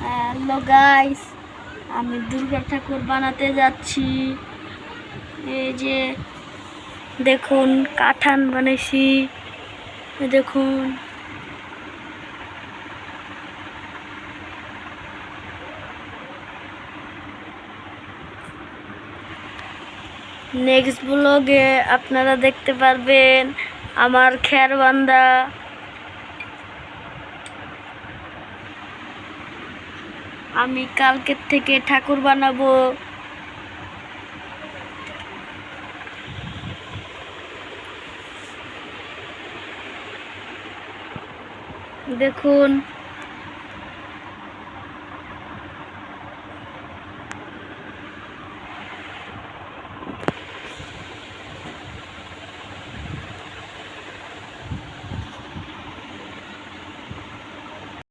Hello guys আমি দুর্গা ঠাকুর বানাতে যাচ্ছি। এই যে দেখুন কাঠান বানাইছি। দেখুন। নেক্সট ব্লগে আপনারা দেখতে পারবেন আমার খ্যারবান্দা আমি কালকের থেকে ঠাকুর বানাবো। দেখুন